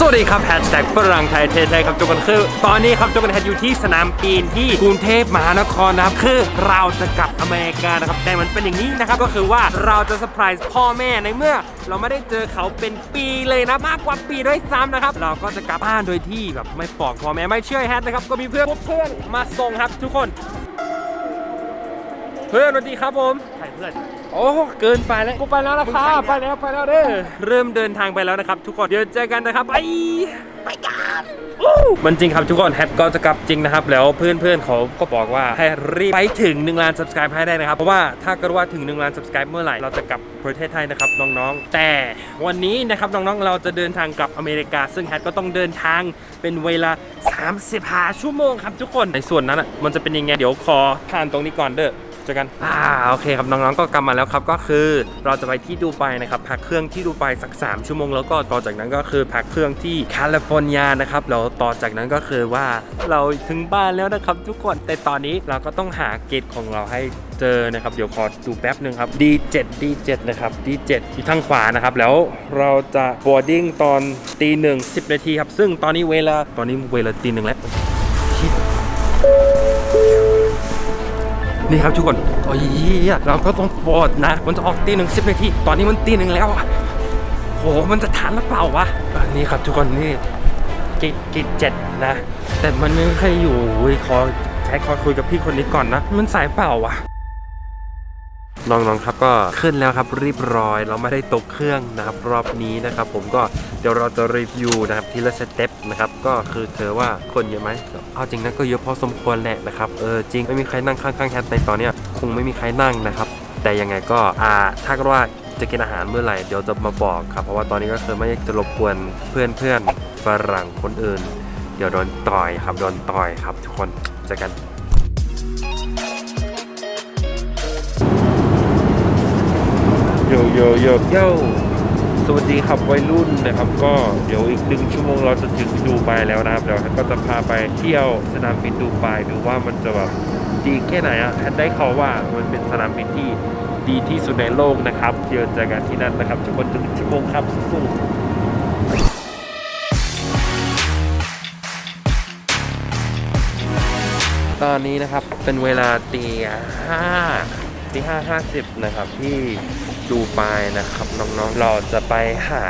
สวัสดีครับแฮชแท็กฝรั่งไทยเทไทยครับทุกคนคือ ตอนนี้ครับทุกคนแฮชอยู่ที่สนามปีนที่กรุงเทพมหานครนะครับคือเราจะกลับอเมริกานะครับแต่มันเป็นอย่างนี้นะครับก็คือว่าเราจะเซอร์ไพรส์พ่อแม่ในเมื่อ เราไม่ได้เจอเขาเป็นปีเลยนะมากกว่าปีด้วยซ้ำนะครับเราก็จะกลับบ้านโดยที่แบบไม่บอกพ่อแม่ไม่เชื่อแฮชนะครับก็มีเพื่อนเพื่อนมาส่งครับทุกคน เพื่อนสวัสดีครับผม เพื่อน โอ้เกินไปแล้วกูไปแล้วนะครับไปแล้วไปแล้วเด้อเริ่มเดินทางไปแล้วนะครับ ทุกคนเดี๋ยวเจอกันนะครับไปไปกันมันจริงครับทุกคนแฮทก็จะกลับจริงนะครับ แล้วเพื่อนๆเขาก็บอกว่าให้รีบไปถึง1ล้าน subscribe ให้ได้นะครับ เพราะว่าถ้าเกิดว่าถึง1ล้าน subscribe เมื่อไหร่เราจะกลับประเทศไทยนะครับน้องๆ แต่วันนี้นะครับน้องๆเราจะเดินทางกลับอเมริกา ซึ่งแฮทก็ต้องเดินทางเป็นเวลา35ชั่วโมงครับทุกคนในส่วนนั้นอะมันจะเป็นยังไงเดี๋ยวขอผ่านตรงนี้ก่อนเด้อ เจอกัน อ่าโอเคครับน้องๆก็กลับมาแล้วครับก็คือเราจะไปที่ดูไบนะครับพักเครื่องที่ดูไบสัก 3 ชั่วโมงแล้วก็ต่อจากนั้นก็คือพักเครื่องที่แคลิฟอร์เนียนะครับแล้วต่อจากนั้นก็คือว่าเราถึงบ้านแล้วนะครับทุกคนแต่ตอนนี้เราก็ต้องหาเกตของเราให้เจอนะครับเดี๋ยวขอดูแป๊บหนึ่งครับ D7 D7 นะครับ D7 อยู่ทางขวานะครับแล้วเราจะ boarding ตอนตีหนึ่งสิบนาทีครับซึ่งตอนนี้เวลาตอนนี้เวลาตีหนึ่งแล้ว นี่ครับทุกคนโอ้ยเราก็ต้องปลดนะ มันจะออกตีหนึ่งสิบนาทีตอนนี้มันตีหนึ่งแล้วอะโหมันจะทันหรือเปล่าวะนี่ครับทุกคนนี่กิกิเจ็ดนะ แต่มันไม่เคยอยู่เว้ยขอใช้ขอคุยกับพี่คนนี้ก่อนนะ มันสายเปล่าวะ น้องๆครับก็ขึ้นแล้วครับรีบร้อย เราไม่ได้ตกเครื่องนะครับรอบนี้นะครับผมก็เดี๋ยวเราจะรีวิวนะครับทีละสเต็ปนะครับก็คือเธอว่าคนเยอะไหมเอาจริงนะก็เยอะพอสมควรแหละนะครับเออจริงไม่มีใครนั่งข้างๆแคทในตอนเนี้ยคงไม่มีใครนั่งนะครับ แต่ยังไงก็อ่าถ้าก็ว่าจะกินอาหารเมื่อไหร่เดี๋ยวจะมาบอกครับเพราะว่าตอนนี้ก็คือไม่จะรบกวนเพื่อนๆฝรั่งคนอื่น เดี๋ยวโดนต่อยครับโดนต่อยครับทุกคนเจอกัน โยโยโยโยสวัสดีครับวัยรุ่นนะครับ ก็เดี๋ยวอีกหนึ่งชั่วโมงเราจะถึงดูไบแล้วนะครับเดี๋ยวก็จะพาไปเที่ยวสนามบินดูไบดูว่ามันจะแบบดีแค่ไหนอะแทนได้เขาว่ามันเป็นสนามบินที่ดีที่สุดในโลกนะครับเดี๋ยวเจอกันที่นั่นนะครับทุกคนถึงชั่วโมงครับสู้ตอนนี้นะครับเป็นเวลาตีห้าที่550นะครับที่ ดูไบนะครับน้องๆ เราจะไปหา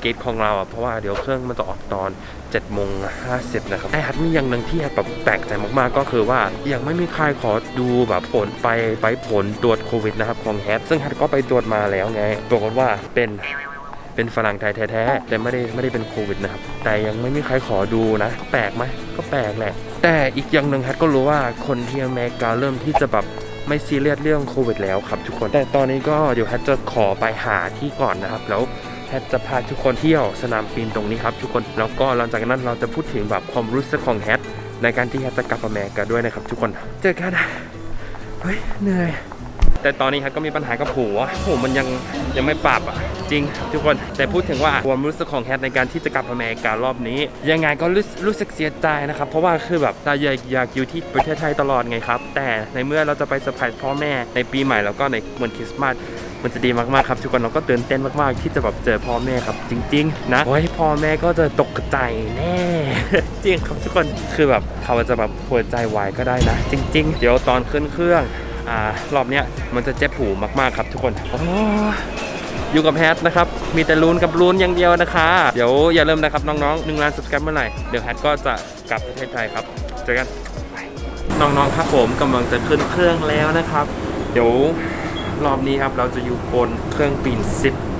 เกตของเราอะเพราะว่าเดี๋ยวเครื่องมันจะออกตอน7โมง50นะครับไอ้ฮัทมีอย่างหนึ่งที่ฮัทแบบแปลกใจมากๆก็คือว่ายังไม่มีใครขอดูแบบผลไปไปผลตรวจโควิดนะครับของแฮทซึ่งฮัทก็ไปตรวจมาแล้วไงปรากฏว่าเป็นเป็นฝรั่งไทยแท้ๆแต่ไม่ได้ไม่ได้เป็นโควิดนะครับแต่ยังไม่มีใครขอดูนะ แปลกไหมก็แปลกแหละแต่อีกอย่างหนึ่งฮัทก็รู้ว่าคนที่อเมริกาเริ่มที่จะแบบ ไม่ซีเรียสเรื่องโควิดแล้วครับทุกคน แต่ตอนนี้ก็เดี๋ยวแพทจะขอไปหาที่ก่อนนะครับ แล้วแพทจะพาทุกคนเที่ยวสนามบินตรงนี้ครับทุกคน แล้วก็หลังจากนั้นเราจะพูดถึงแบบความรู้สึกของแฮทในการที่แฮทจะกลับอเมริกาด้วยนะครับทุกคน เจอกันเฮ้ยเหนื่อย แต่ตอนนี้ครับก็มีปัญหากับหูอะหูมันยังยังไม่ปรับอะ จริง ทุกคนแต่พูดถึงว่าความรู้สึกของแฮทในการที่จะกลับอเมริการอบนี้ ยังไงก็รู้รู้สึกเสียใจนะครับ เพราะว่าคือแบบเราอยากอยากอยู่ที่ประเทศไทยตลอดไงครับ แต่ในเมื่อเราจะไปเซอร์ไพรส์พ่อแม่ในปีใหม่แล้วก็ในวันคริสต์มาสมันจะดีมากๆครับทุกคนเราก็ตื่นเต้นมากๆ ที่จะแบบเจอพ่อแม่ครับ จริง ๆ นะโอ้ยพ่อแม่ก็จะตกใจแน่จริงครับทุกคนคือแบบเขาจะแบบหัวใจวายก็ได้นะ จริง ๆ เดี๋ยวตอนขึ้นเครื่อง อ่ารอบเนี้ยมันจะเจ็บหูมากๆครับทุกคนโอ้อยู่กับแพทนะครับ มีแต่ลุ้นกับลุ้นอย่างเดียวนะคะ เดี๋ยวอย่าลืมนะครับน้องๆหนึ่งล้าน subscribe เมื่อไหร่ เดี๋ยวแพทก็จะกลับประเทศไทยครับ เจอกัน น้องๆครับผมกำลังจะขึ้นเครื่องแล้วนะครับ เดี๋ยวรอบนี้ครับเราจะอยู่บนเครื่องบิน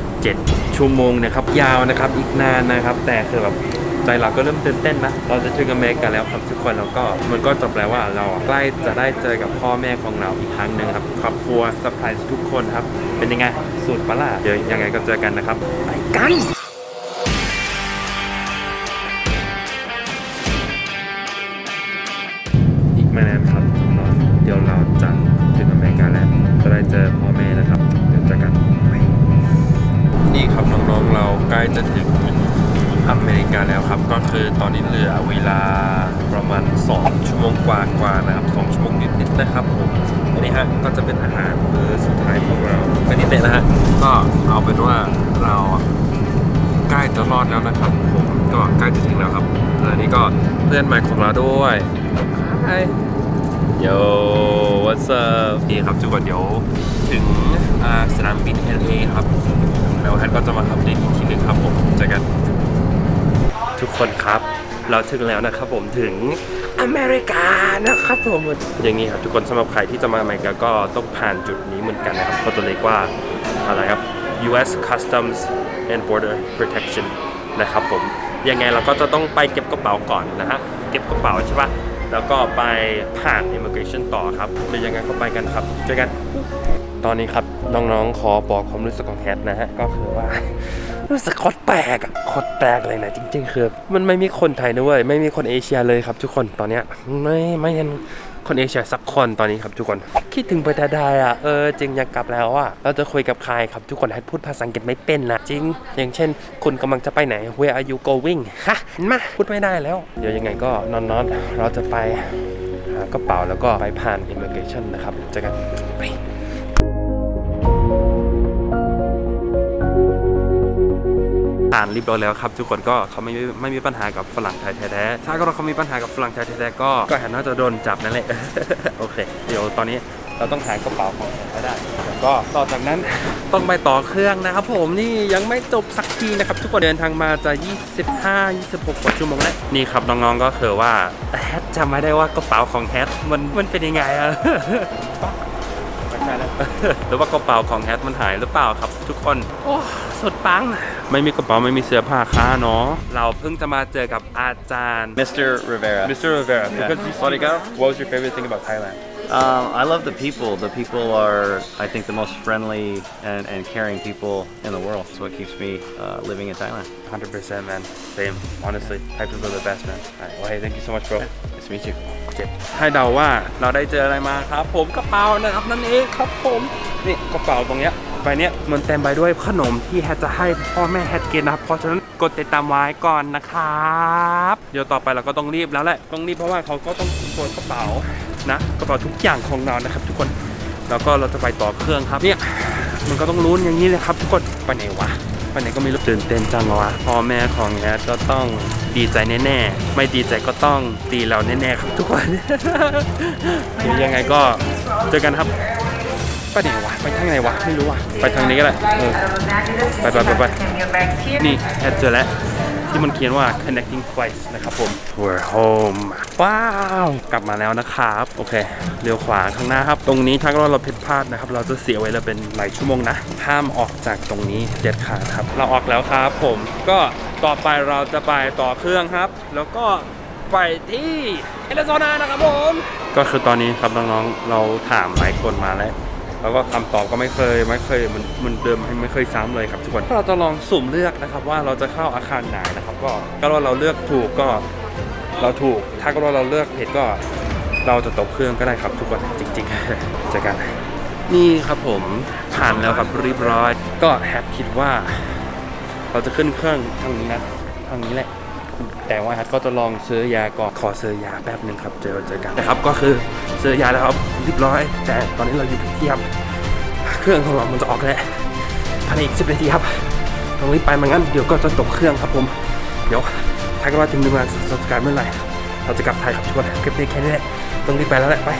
17 ชั่วโมงนะครับ ยาวนะครับ อีกนานนะครับ แต่คือแบบ ใจเราก็เริ่มตื่นเต้นนะ เราจะถึงอเมริกาแล้วครับทุกคนแล้วก็มันก็จะแปลว่าเราใกล้จะได้เจอกับพ่อแม่ของเราอีกครั้งหนึ่งครับครอบครัวสปายทุกคนครับ เป็นยังไงสูตรปะล่ะเดี๋ยวยังไงก็เจอกันนะครับไปกันอีกไม่นานครับน้องๆเดี๋ยวเราจะถึงอเมริกาแล้วจะได้เจอพ่อแม่นะครับเดี๋ยวเจอกันนี่ครับน้องๆเราใกล้จะถึง อเมริกาแล้วครับ ก็คือตอนนี้เหลือเวลาประมาณ 2 ชั่วโมงกว่าๆนะครับ 2 ชั่วโมงนิดๆนะครับผมอันนี้ฮะก็จะเป็นอาหารมื้อสุดท้ายของเราอันนี้เตะนะฮะก็เอาเป็นว่าเราใกล้จะรอดแล้วนะครับ ผมก็างจะถึงแล้วครับอันนี้ก็เพื่อนใหม่ของเราด้วย Hi Yo what's up นี่ครับทุกคนเดี๋ยวถึงสนามบิน LA ครับ แล้วแฮนก็จะมาอัปเดตอีกทีนึงครับผมเจอกัน ทุกคนครับ เราถึงแล้วนะครับผมถึงอเมริกานะครับผมอย่างนี้ครับทุกคนสำหรับใครที่จะมาอเมริกาก็ต้องผ่านจุดนี้เหมือนกันนะครับเขาจะเรียกว่าอะไรครับ U.S. Customs and Border Protection นะครับผมยังไงเราก็จะต้องไปเก็บกระเป๋าก่อนนะฮะเก็บกระเป๋าใช่ปะแล้วก็ไปผ่าน immigration ต่อครับหรือยังไงก็ไปกันครับเจอกัน ตอนนี้ครับน้องๆขอบอกความรู้สึกของแฮทนะฮะก็คือว่ารู้สึกโคตรแปลกอะโคตร แปลกเลยนะจริง ๆ คือ มันไม่มีคนไทยนะเว้ยไม่มีคนเอเชียเลยครับ ทุกคนตอนเนี้ยไม่ไม่เห็นคนเอเชียสักคนตอนนี้ครับทุกคน คิดถึงประเทศไทยอะเออจริงอยากกลับแล้วอะเราจะคุยกับใครครับทุกคนให้พูดภาษาอังกฤษไม่เป็นนะจริง อย่างเช่น คุณกำลังจะไปไหน Where are you going ฮะเห็นไหมพูดไม่ได้แล้ว เดี๋ยวยังไงก็นอนๆเราจะไปหากระเป๋าแล้วก็ไปผ่าน immigration นะครับเจอกันไปานรีบร้อยแล้วครับทุกคนก็เขาไม่ไม่มีปัญหากับฝรั่งไทยแท้ๆถ้าก็เขามีปัญหากับฝรั่งไทยแท้ๆก็ก็แฮนน่าจะโดนจับนั่นแหละโอเค เดี๋ยวตอนนี้เราต้องหากระเป๋าของแฮนให้ได้แล้วก็ต่อจากนั้นต้องไปต่อเครื่องนะครับผมนี่ยังไม่จบสักทีนะครับ ทุกคนเดินทางมาจะ 25 26กว่าชั่วโมงแล้วนี่ครับน้องๆก็คือว่าแฮทจำไม่ได้ว่ากระเป๋าของแฮทมันมันเป็นยังไงอะ หรือว่ากระเป๋าของแฮทมันหายหรือเปล่าครับ ทุกคนโอ้สุดปัง ไม่มีกระเป๋าไม่มีเสื้อผ้าค้าเนาะเราเพิ่งจะมาเจอกับอาจารย์ Mr. Rivera. Mr. Rivera because you How'd it go? what was your favorite thing about Thailand Um, I love the people. The people are, I think, the most friendly and, and caring people in the world. It's what keeps me uh, living in Thailand. 100% man same honestly Thai people are the best man Alright, well hey thank you so much bro Nice to meet you. โอเคให้เดาว่าเราได้เจออะไรมาครับ ผมกระเป๋านะครับนั่นเองครับผมนี่กระเป๋าตรงเนี้ยใบเนี้ยมันเต็มไปด้วยขนมที่แฮทจะให้พ่อแม่แฮทกินนะครับเพราะฉะนั้นกดติดตามไว้ก่อนนะครับเดี๋ยวต่อไปเราก็ต้องรีบแล้วแหละต้องรีบเพราะว่าเขาก็ต้องตรวจกระเป๋านะกระเป๋าทุกอย่างของเรานะครับ ทุกคนแล้วก็เราจะไปต่อเครื่องครับเนี่ยมันก็ต้องลุ้นอย่างนี้เลยครับ ทุกคนไปไหนวะ ไปไหนก็ไม่รู้ตื่นเต้นจังวะพ่อแม่ของแฮทก็ต้องดีใจแน่ๆ ไม่ดีใจก็ต้องตีเราแน่ๆครับทุกคนหรือยังไงก็เจอกันครับไปไหนวะไปทางไหนวะไม่รู้วะไปทางนี้ก็ได้เออไปไปไปไปนี่แอดเจอแล้ว ที่มันเขียนว่า connecting flights นะครับผม we're home ว้าว กลับมาแล้วนะครับ โอเค เลี้ยวขวาข้างหน้าครับ ตรงนี้ถ้าเราผิดพลาดนะครับ เราจะเสียเวลาเป็นหลายชั่วโมงนะ ห้ามออกจากตรงนี้เด็ดขาดครับ เราออกแล้วครับผม ก็ต่อไปเราจะไปต่อเครื่องครับ แล้วก็ไปที่แอริโซนานะครับผม ก็คือตอนนี้ครับน้องๆ เราถามหลายคนมาแล้ว แล้วก็คำตอบก็ไม่เคยไม่เคยมันมันเดิมไม่เคยซ้ำเลยครับทุกคนเราจะลองสุ่มเลือกนะครับว่าเราจะเข้าอาคารไหนนะครับ ก็ก็ว่าเราเลือกถูกก็เราถูก ถ้าก็ว่าเราเลือกผิดก็เราจะตกเครื่องก็ได้ครับทุกคนจริงๆเจอกันนี่ครับผมผ่านแล้วครับเรียบร้อย ก็แฮปคิดว่า เราจะขึ้นเครื่องทางนี้นะทางนี้แหละ แต่ว่าก็จะลองซื้อยาก่อนขอซื้อยาแป๊บหนึ่งครับเจอเจอกันนะครับก็คือซื้อยาแล้วครับเรียบร้อย แต่ตอนนี้เราอยู่ที่ครับเครื่องของเรามันจะออกแล้วภายในอีกสิบนาทีครับตรงนี้ไปไมางั้นเดี๋ยวก็จะตกเครื่องครับผมเดี๋ยวถ้าเกิดว่าถึงหนึ่งวันสถานการเมื่อไหร่เราจะกลับไทยครับทุกคนคลิปนี้แค่นี้แหละต้องรีบไปแล้วแหละไป